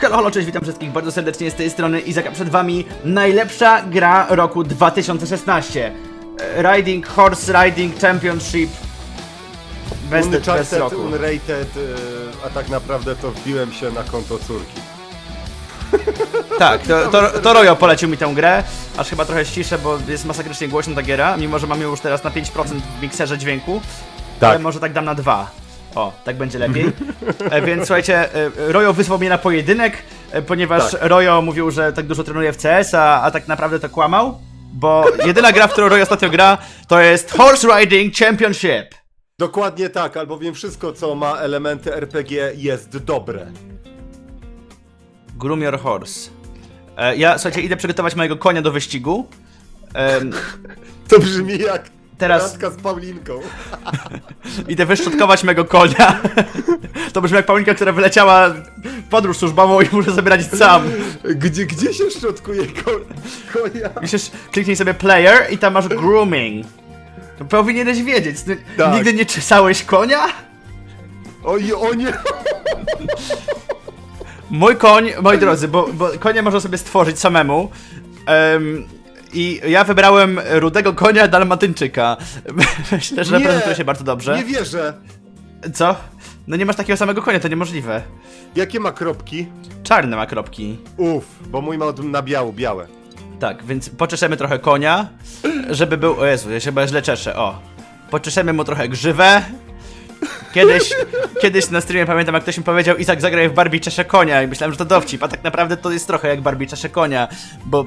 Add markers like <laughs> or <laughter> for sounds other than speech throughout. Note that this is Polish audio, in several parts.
Hello, hello, cześć, witam wszystkich bardzo serdecznie z tej strony Izaka. Przed wami najlepsza gra roku 2016. E, Riding Horse Riding Championship. Bez, bez Uncharted, roku. Unrated, y, a tak naprawdę to wbiłem się na konto córki. <laughs> Tak, to, to, to Rojo polecił mi tę grę, aż chyba trochę ściszę, bo jest masakrycznie głośna ta giera, mimo że mam ją już teraz na 5% w mikserze dźwięku, Tak. ale może tak dam na 2. O, tak będzie lepiej. E, więc słuchajcie, e, Rojo wysłał mnie na pojedynek, e, ponieważ Tak. Rojo mówił, że tak dużo trenuje w CS, a, a tak naprawdę to kłamał, bo jedyna gra, w którą Rojo ostatnio gra, to jest Horse Riding Championship. Dokładnie tak, albowiem wszystko co ma elementy RPG jest dobre. Groom your horse. E, ja, słuchajcie, idę przygotować mojego konia do wyścigu. Em, <laughs> To brzmi jak Teraz- randka z Paulinką. <laughs> Idę wyszczotkować mego konia. <laughs> To brzmi jak Paulinka, która wyleciała w podróż służbową i muszę sobie radzić sam. Gdzie, gdzie się szczotkuje ko konia? Musisz kliknij sobie player i tam masz grooming. To powinieneś wiedzieć. Ty Tak. Nigdy nie czesałeś konia? Oj, o nie! Mój koń, moi drodzy, bo, bo konia można sobie stworzyć samemu. Em, I ja wybrałem rudego konia dalmatyńczyka. <laughs> Myślę, że Nie. prezentuje się bardzo dobrze. Nie wierzę. Co? No nie masz takiego samego konia, to niemożliwe. Jakie ma kropki? Czarne ma kropki. Uf, bo mój ma od- na biało, białe. Tak, więc poczeszemy trochę konia, żeby był... O Jezu, ja się chyba źle czeszę, o. Poczeszemy mu trochę grzywę. Kiedyś, <laughs> kiedyś na streamie pamiętam, jak ktoś mi powiedział Izak zagraj w Barbie czesze konia i myślałem, że to dowcip, a tak naprawdę to jest trochę jak Barbie czesze konia, bo...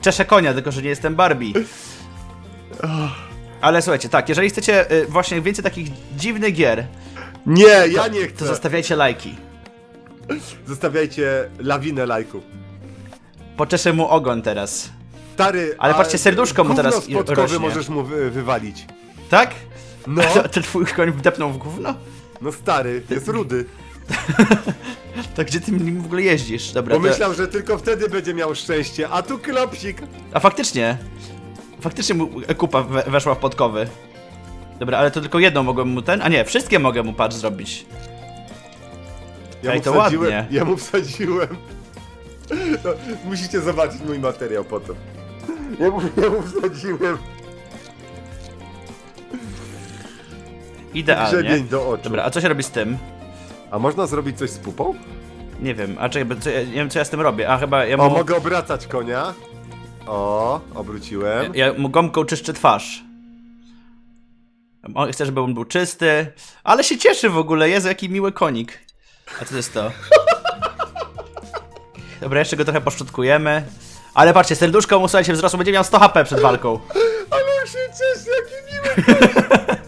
Czeszę konia, tylko że nie jestem Barbie. Ale słuchajcie, tak, jeżeli chcecie y, właśnie więcej takich dziwnych gier, Nie, ja nie to chcę. zostawiajcie lajki. Zostawiajcie lawinę lajków. Poczeszę mu ogon teraz. Stary, Ale patrzcie, serduszko mu teraz spotkowy rośnie. możesz mu wy wywalić. Tak? No, <laughs> A ten twój koń wdepnął w gówno? no stary, jest rudy. <laughs> To gdzie ty nim w ogóle jeździsz? Dobra, Bo to... myślał, że tylko wtedy będzie miał szczęście, a tu klopsik. A faktycznie. Faktycznie mu kupa we weszła w podkowy. Dobra, ale to tylko jedną mogłem mu ten... A nie, wszystkie mogę mu patrz zrobić. Ja Ej, mu to wsadziłem, ładnie. Ja mu wsadziłem. No, musicie zobaczyć mój materiał potem. Ja mu, ja mu wsadziłem Idealnie. grzebień do oczu. Dobra, a co się robi z tym? A można zrobić coś z pupą? Nie wiem, a czekaj, bo co, ja, nie wiem co ja z tym robię. A chyba ja O, mu... mogę obracać konia. O, obróciłem. Ja mu gąbką czyszczę twarz. On chce, żeby on był czysty. Ale się cieszy w ogóle, Jezu, jaki miły konik. A co to jest to? <laughs> Dobra, jeszcze go trochę poszczutkujemy. Ale patrzcie, serduszko mu słuchajcie wzrosło, będzie miał 100 HP przed walką. <laughs> Ale się cieszy, jaki miły. <laughs>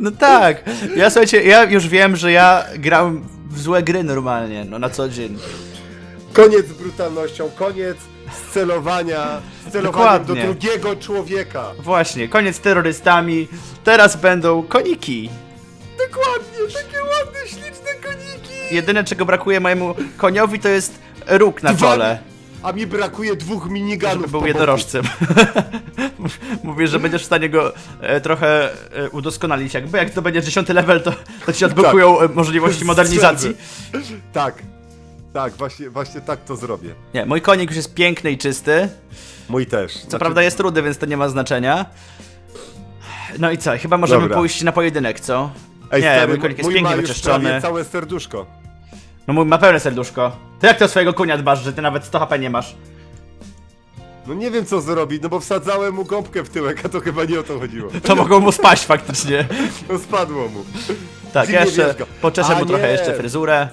No tak, ja słuchajcie, ja już wiem, że ja grałem w złe gry normalnie, no na co dzień. Koniec z brutalnością, koniec z celowania, z celowaniem do Dokładnie. drugiego człowieka. Właśnie, koniec z terrorystami, teraz będą koniki. Dokładnie, takie ładne, śliczne koniki. Jedyne czego brakuje mojemu koniowi to jest róg na Dwa- czole. A mi brakuje dwóch miniganów. Żeby był jednorożcem. <laughs> Mówisz, że będziesz w stanie go e, trochę e, udoskonalić. Jakby jak to będzie 10 level, to, to ci odblokują e, możliwości <laughs> modernizacji. Tak. Tak, właśnie, właśnie tak to zrobię. Nie, mój konik już jest piękny i czysty. Mój też. Znaczy, Co prawda jest rudy, więc to nie ma znaczenia. No i co? Chyba możemy Dobra. pójść na pojedynek, co? Ej, nie, stary, mój konik jest mój pięknie ma już wyczyszczony. całe serduszko. No mój ma pełne serduszko. To jak ty o swojego konia dbasz, że ty nawet 100 HP nie masz? No nie wiem co zrobić, no bo wsadzałem mu gąbkę w tyłek, a to chyba nie o to chodziło. To mogą mu spaść faktycznie. <laughs> No spadło mu. Tak, Dziwnie jeszcze poczeszę A mu trochę nie. jeszcze fryzurę.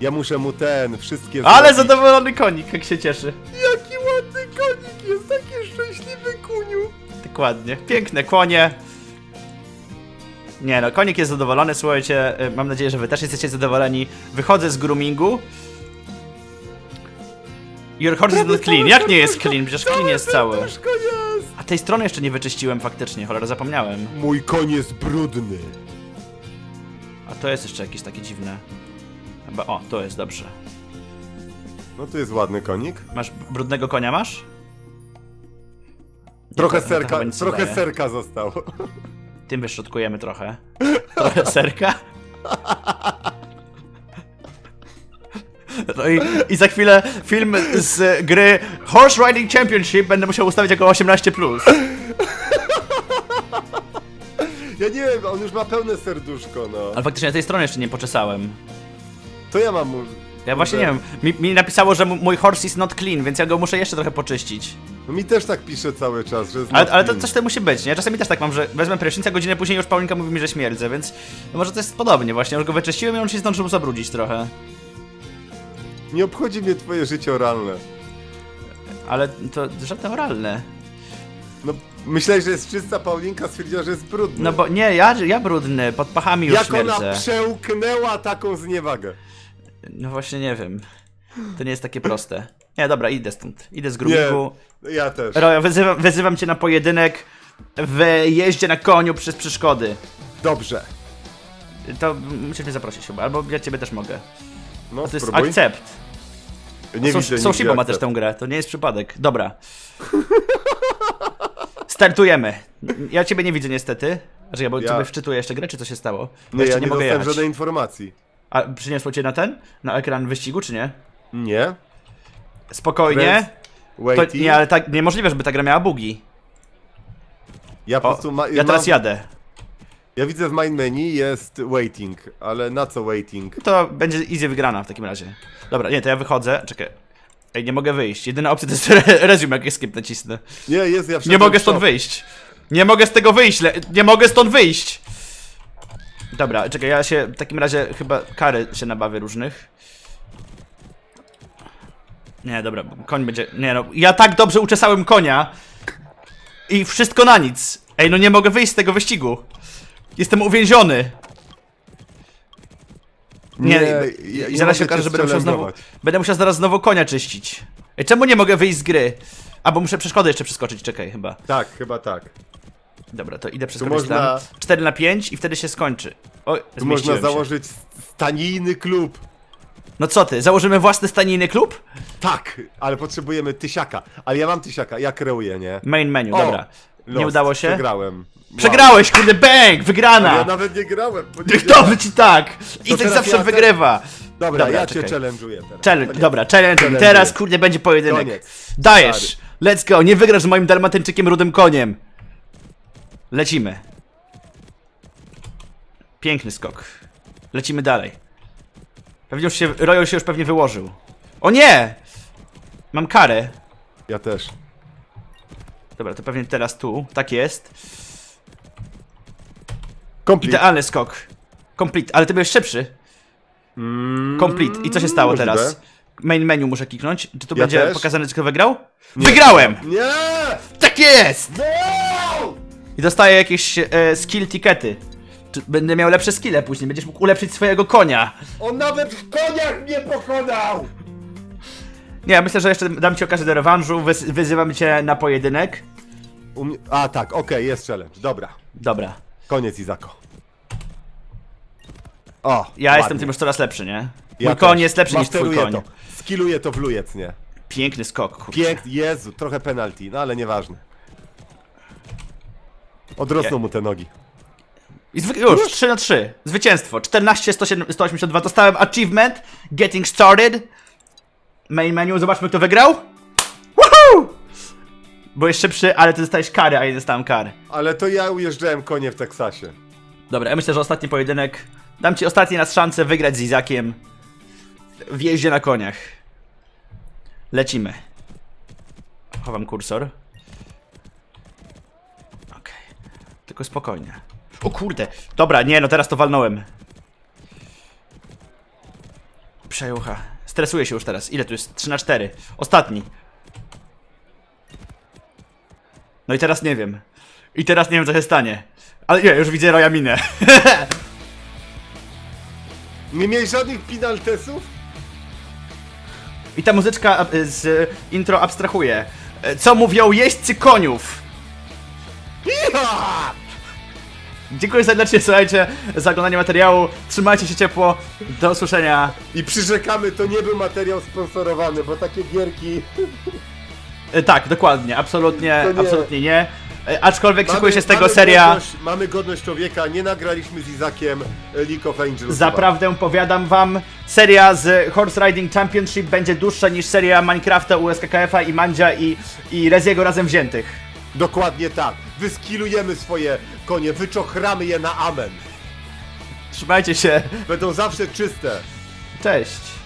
Ja muszę mu ten, wszystkie Ale zrobić. zadowolony konik, jak się cieszy. Jaki ładny konik jest, taki szczęśliwy kuniu. Dokładnie. Piękne konie. Nie no, konik jest zadowolony, słuchajcie, y, mam nadzieję, że wy też jesteście zadowoleni. Wychodzę z groomingu. Your horse is not clean. Jak nie jest clean? Przecież clean jest cały. A tej strony jeszcze nie wyczyściłem faktycznie, cholera, zapomniałem. Mój koń jest brudny. A to jest jeszcze jakieś takie dziwne. Chyba, o, to jest dobrze. No tu jest ładny konik. Masz brudnego konia, masz? Trochę to- to serka, trochę serka zostało. <laughs> Tym wyszczutkujemy trochę. Trochę serka. No i, I za chwilę film z gry Horse Riding Championship będę musiał ustawić jako 18+. Ja nie wiem, on już ma pełne serduszko, no. Ale faktycznie na tej stronie jeszcze nie poczesałem. To ja mam. Ja właśnie nie wiem, mi, mi napisało, że mój horse is not clean, więc ja go muszę jeszcze trochę poczyścić. No mi też tak pisze cały czas, że Ale, ale to coś to musi być, nie? Czasami też tak mam, że wezmę prysznic, a godzinę później już Paulinka mówi mi, że śmierdzę, więc no może to jest podobnie właśnie, już go wyczyściłem i on się zdążył zabrudzić trochę. Nie obchodzi mnie twoje życie oralne. Ale to żadne oralne. No, myślałeś, że jest czysta Paulinka, stwierdziła, że jest brudny. No bo nie, ja, ja brudny, pod pachami już Jak ona śmierdzę. przełknęła taką zniewagę. No właśnie nie wiem. To nie jest takie proste. Nie, dobra, idę stąd. Idę z Nie, grubiku. ja też. Rojo, wyzywam, wyzywam cię na pojedynek w jeździe na koniu przez przeszkody. Dobrze. To musisz mnie zaprosić chyba, albo ja ciebie też mogę. No, To jest spróbuj. akcept. Nie widzę są Shibo ma też tę grę, to nie jest przypadek. Dobra. Startujemy. Ja ciebie nie widzę niestety. Znaczy ja, bo Ja- wczytuję jeszcze grę, czy co się stało? Nie, jeszcze ja nie, mogę dostałem jechać. żadnej informacji. A przyniosło cię na ten? Na ekran wyścigu, czy nie? Nie? Spokojnie. To, Waiting. nie, ale tak, niemożliwe, żeby ta gra miała bugi. Ja po O, prostu ma, ja teraz mam, jadę. Ja widzę w main menu jest waiting, ale na co waiting? To będzie easy wygrana w takim razie. Dobra, nie, to ja wychodzę. Czekaj. Ej, nie mogę wyjść. Jedyna opcja to jest re <laughs> resume, jak escape nacisnę. Nie, jest, ja Nie mogę w stąd shop. wyjść. Nie mogę z tego wyjść. Le nie mogę stąd wyjść. Dobra, czekaj, ja się w takim razie chyba kary się nabawię różnych. Nie, dobra, koń będzie. Nie no, ja tak dobrze uczesałem konia. I wszystko na nic. Ej, no nie mogę wyjść z tego wyścigu. Jestem uwięziony. Nie, i nie zaraz się mogę okaże, cię że będę musiał znowu. Będę musiał zaraz znowu konia czyścić. Ej, czemu nie mogę wyjść z gry? A bo muszę przeszkody jeszcze przeskoczyć, czekaj chyba. Tak, chyba tak. Dobra, to idę przeskoczyć można- tam. 4 na 5 i wtedy się skończy. Oj, Tu można założyć stanijny klub. No co ty, założymy własny stanijny klub? Tak, ale potrzebujemy tysiaka. Ale ja mam tysiaka, ja kreuję, nie? Main menu, O, dobra. Nie Lost, udało się? Przegrałem. Przegrałeś, kurde, bang! Wygrana! Ja nawet nie grałem. Bo nie Niech <laughs> wiedziałem. dobrze ci tak! I tak teraz zawsze ja wygrywa. Dobra, ja czekaj. cię challenge'uję teraz. Challenge, Koniec. dobra, challenge. Challenge. Teraz kurde będzie pojedynek. Koniec. Dajesz! Let's go, nie wygrasz z moim dalmatyńczykiem rudym koniem. Lecimy. Piękny skok. Lecimy dalej. Pewnie już się, Royal się już pewnie wyłożył. O nie! Mam karę. Ja też. Dobra, to pewnie teraz tu. Tak jest. Complete. Idealny skok. Complete, ale ty byłeś szybszy. Mm, Complete. I co się stało możliwe. teraz? Main menu muszę kliknąć. Czy tu Ja będzie też. pokazane, kto wygrał? Wygrałem! Nie! Tak jest! No! I dostaję jakieś e, skill tickety. Czy będę miał lepsze skille później, będziesz mógł ulepszyć swojego konia. On nawet w koniach mnie pokonał! Nie, ja myślę, że jeszcze dam ci okazję do rewanżu, wys wyzywam cię na pojedynek. U mnie... A tak, okej, jest challenge. Dobra. Dobra. Koniec Izako. O, Ja jestem tym już coraz lepszy, nie? Mój koń jest lepszy niż twój koń. To. Skilluję to w lujec, nie? Piękny skok, kurczę. Jezu, trochę penalty, no ale nieważne. Odrosną mu te nogi. I zwyk- już, 3 na 3. Zwycięstwo. 14, 107, 182. Dostałem achievement. Getting started. Main menu. Zobaczmy, kto wygrał. Woohoo! Byłeś szybszy, ale ty dostałeś kary, a ja nie dostałem kary. Ale to ja ujeżdżałem konie w Teksasie. Dobra, ja myślę, że ostatni pojedynek. Dam ci ostatni raz szansę wygrać z Izakiem. W jeździe na koniach. Lecimy. Chowam kursor. Okej. Tylko spokojnie. O kurde. Dobra, nie, no teraz to walnąłem. Przejucha. Stresuję się już teraz. Ile tu jest? 3 na 4. Ostatni. No i teraz nie wiem. I teraz nie wiem, co się stanie. Ale nie, już widzę Roya minę. <laughs> Nie miałeś żadnych penaltesów? I ta muzyczka e, z e, intro abstrahuje. E, Co mówią jeźdźcy koniów? Ja! Dziękuję serdecznie, słuchajcie, za oglądanie materiału. Trzymajcie się ciepło. Do usłyszenia. I przyrzekamy, to nie był materiał sponsorowany, bo takie gierki... E, Tak, dokładnie. Absolutnie, To nie. absolutnie nie. E, Aczkolwiek szykuje się z tego seria. Godność, mamy godność człowieka, nie nagraliśmy z Izakiem e, League of Angels. Zaprawdę powiadam wam, seria z Horse Riding Championship będzie dłuższa niż seria Minecrafta, USKKF-a i Mandzia i, i Reziego razem wziętych. Dokładnie tak. Wyskilujemy swoje konie, wyczochramy je na amen. Trzymajcie się. Będą zawsze czyste. Cześć.